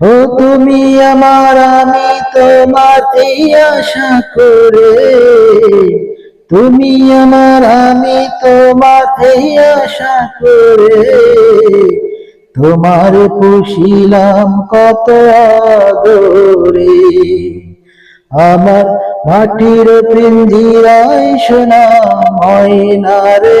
ও তুমি আমার, আমি তোমার এই আশা করে। তুমি আমার, আমি তোমার এই আশা করে। তোমার পুষিলাম কত আদরে। আমার মাটির পিঞ্জিরায় সোনা ময়না রে।